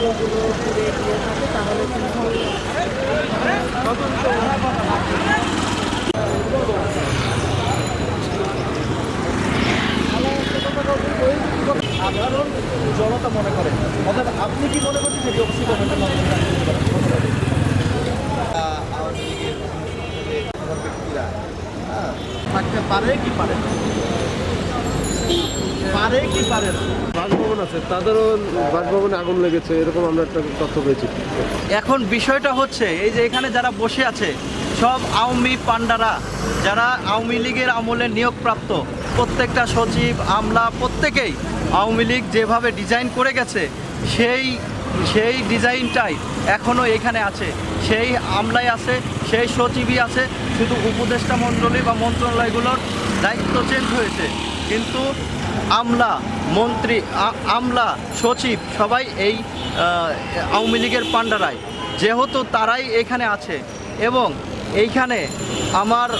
এগুলো পুড়ে দিয়ে থাকে তাহলে কিন্তু সাধারণ জনতা মনে করে অর্থাৎ আপনি কি মনে করছেন সেটি অবশ্যই কমেন্টের মাধ্যমে। আওয়ামী লীগের হ্যাঁ, থাকতে পারে কি পারে? পারে কি পারে না? বাসভবন আছে তাদেরও বাসভবনে আগুন লেগেছে এরকম আমরা একটা তথ্য পেয়েছি। এখন বিষয়টা হচ্ছে এই যে এখানে যারা বসে আছে সব আওয়ামী পান্ডারা যারা আওয়ামী লীগের আমলে নিয়োগপ্রাপ্ত প্রত্যেকটা সচিব আমলা প্রত্যেকেই আওয়ামী লীগ যেভাবে ডিজাইন করে গেছে সেই সেই ডিজাইনটাই এখনও এখানে আছে। সেই আমলাই আছে সেই সচিবই আছে শুধু উপদেষ্টা মণ্ডলী বা মন্ত্রণালয়গুলোর দায়িত্ব চেঞ্জ হয়েছে। কিন্তু আমলা মন্ত্রী আমলা সচিব সবাই এই আওয়ামী লীগের পান্ডারাই যেহেতু তারাই এখানে আছে এবং এইখানে আমার